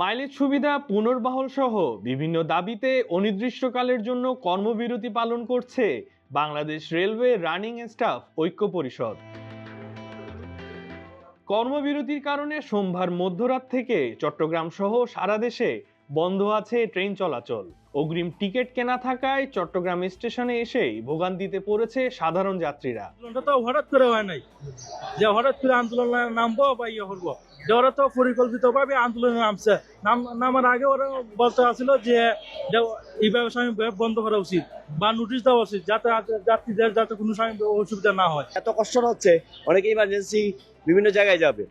Mileage সুবিধা, পুনর্বহাল সহ বিভিন্ন দাবিতে অনির্দিষ্টকালের জন্য কর্মবিরতি পালন করছে বাংলাদেশ রেলওয়ে রানিং স্টাফ ঐক্য পরিষদ। কর্মবিরতির কারণে সোমবার মধ্যরাত থেকে চট্টগ্রাম সহ সারা দেশে বন্ধ আছে ট্রেন চলাচল। অগ্রিম টিকিট কেনা থাকায় চট্টগ্রাম স্টেশনে এসেই ভোগান্তিতে পড়েছে সাধারণ যাত্রীরা। হঠাৎ করে হয় নাই। যে হঠাৎ করে নামবো বা ইয়ে করব। যে ওরা তো পরিকল্পিতভাবে আন্দোলনে নামছে। নাম, নামার আগে ওরা বলতে আসছিল যে এই ব্যবসা আমি বন্ধ করা উচিত বা নোটিশ দেওয়া উচিত যাতে যাত্রীদের যাতে কোনো অসুবিধা না হয়। এত কষ্ট হচ্ছে, অনেকে ইমার্জেন্সি বিভিন্ন জায়গায় যাবে।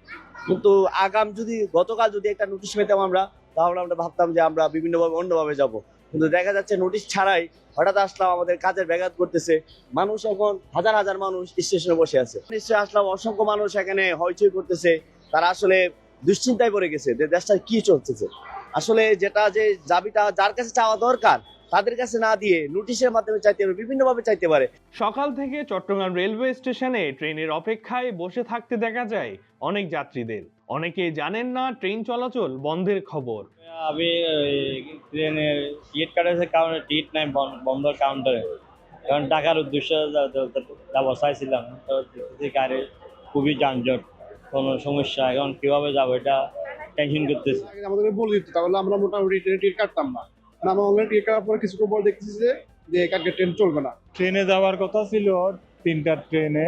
কিন্তু আগাম যদি, গতকাল যদি একটা নোটিশ পেতাম আমরা, তাহলে আমরা ভাবতাম যে আমরা বিভিন্নভাবে অন্যভাবে যাব। কিন্তু দেখা যাচ্ছে নোটিশ ছাড়াই হঠাৎ আসলাম, আমাদের কাজের ব্যাঘাত করতেছে মানুষ এখন হাজার হাজার মানুষ স্টেশনে বসে আছে। নিশ্চয়ই আসলাম, অসংখ্য মানুষ এখানে হইচই করতেছে। তারা আসলে দুশ্চিন্তায় পড়ে গেছে যে দেশটা কি চলতেছে। আসলে যেটা যে দাবিটা যার কাছে চাওয়া দরকার তাদের কাছে না দিয়ে নোটিশের মাধ্যমে চাইতে পারে বিভিন্নভাবে চাইতে পারে। সকাল থেকে চট্টগ্রাম রেলওয়ে স্টেশনে ট্রেনের অপেক্ষায় বসে থাকতে দেখা যায় অনেক যাত্রীদের। অনেকেই জানেন না ট্রেন চলাচল বন্ধের খবর। আমি ট্রেনের টিকিট কাটার কারণে টিকিট নাই বন্ধ কাউন্টারে। কারণ টাকার উদ্দেশ্যে যা- যা- যা- যাব চাইছিলাম তো গাড়ি খুবই যানজট। কোনো সমস্যা এখন কীভাবে যাব এটা টেনশন করতেছি। আমাদের বলে দিত তাহলে আমরা মোটামুটি ট্রেনের টিকিট কাটতাম না। আমরা অনলাইন টিকিট কাটার পরে কিছুক্ষণ পর দেখতেছি যে যে কালকে ট্রেন চলবে না। ট্রেনে যাওয়ার কথা ছিল তিনটার ট্রেনে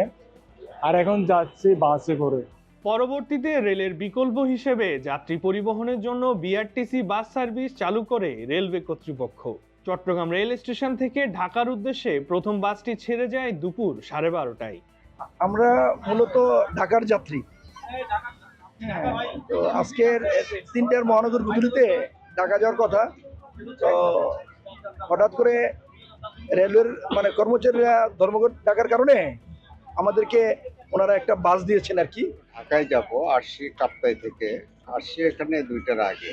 আর এখন যাচ্ছি বাসে করে। পরবর্তীতে রেলের বিকল্প হিসেবে যাত্রী পরিবহনের জন্য বিআরটিসি বাস সার্ভিস চালু করে রেলওয়ে কর্তৃপক্ষ। চট্টগ্রাম রেল স্টেশন থেকে ঢাকার উদ্দেশ্যে প্রথম বাসটি ছেড়ে যায় দুপুর সাড়ে বারোটায়। আমরা মূলত ঢাকার যাত্রী। তো আজকের তিনটার মহানগর গুজরিতে ঢাকা যাওয়ার কথা। তো হঠাৎ করে রেলওয়ের মানে কর্মচারীরা ধর্মঘট ডাকার কারণে আমাদেরকে ওনারা একটা বাস দিয়েছেন আর কি। ঢাকায় যাব আসছি কাপ্তাই থেকে। আসছি এখানে দুইটার আগে।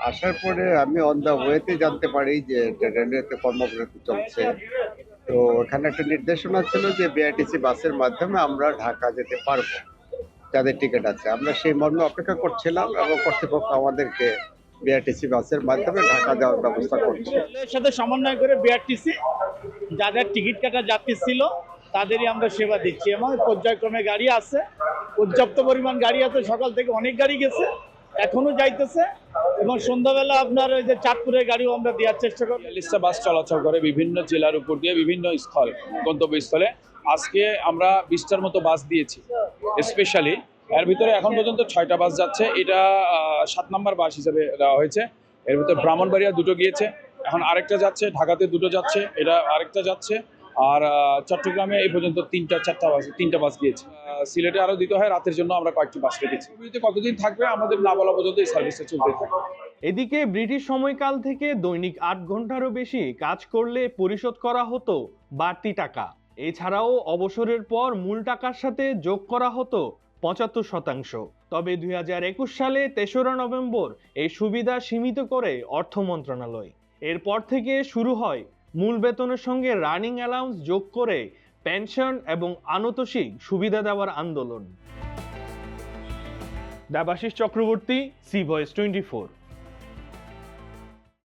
আসার পরে আমি অন দ্য ওয়েতে জানতে পারি যে রেলওয়েতে কর্মবিরতি চলছে। তো এখানে একটা নির্দেশনা ছিল যে বিআরটিসি বাসের মাধ্যমে আমরা ঢাকা যেতে পারব। যাদের টিকিট আছে। আমরা সেই মর্মে অপেক্ষা করছিলাম এবং কর্তৃপক্ষ আমাদেরকে বিআরটিসি বাসের মাধ্যমে ঢাকা যাওয়ার ব্যবস্থা করছে। সাথে সমন্বয় করে বিআরটিসি যাদের টিকিট কাটা যাত্রী ছিল তাদেরই আমরা সেবা দিচ্ছি। এবং পর্যায়ক্রমে গাড়ি আছে পর্যাপ্ত পরিমাণ গাড়ি আছে সকাল থেকে অনেক গাড়ি গেছে এখনও যাইতেছে। এবং সন্ধ্যাবেলা আপনার ওই যে চাঁদপুরের গাড়িও আমরা দেওয়ার চেষ্টা করি লিস্টা বাস চলাচল করে বিভিন্ন জেলার উপর দিয়ে বিভিন্ন স্থল গন্তব্যস্থলে। আজকে আমরা বিশটার মতো বাস দিয়েছি স্পেশালি এর ভিতরে এখন পর্যন্ত ছয়টা বাস যাচ্ছে। এটা সাত নম্বর বাস হিসেবে দেওয়া হয়েছে। এর ভিতরে ব্রাহ্মণবাড়িয়া দুটো গিয়েছে। এখন আরেকটা যাচ্ছে, ঢাকাতে দুটো যাচ্ছে, এটা আরেকটা যাচ্ছে। আর চট্টগ্রামে এই পর্যন্ত তিনটা, চারটা বাস, তিনটা বাস গিয়েছে। সিলেটে আরও দিতে হয়, রাতের জন্য আমরা কয়েকটি বাস রেখেছি। কতদিন থাকবে? আমাদের না বলা পর্যন্ত এই সার্ভিসটা চলতে থাকবে। এদিকে ব্রিটিশ সময়কাল থেকে দৈনিক আট ঘন্টারও বেশি কাজ করলে পরিশোধ করা হতো বাড়তি টাকা। এছাড়াও অবসরের পর মূল টাকার সাথে যোগ করা হতো পঁচাত্তর শতাংশ। তবে দুই হাজার একুশ সালে তেসরা নভেম্বর এই সুবিধা সীমিত করে অর্থ মন্ত্রণালয়। এরপর থেকে শুরু হয় মূল বেতনের সঙ্গে রানিং অ্যালাউন্স যোগ করে পেনশন এবং আনতোষিক সুবিধা দেওয়ার আন্দোলন। Debashis Chakraborty, C voice twenty four.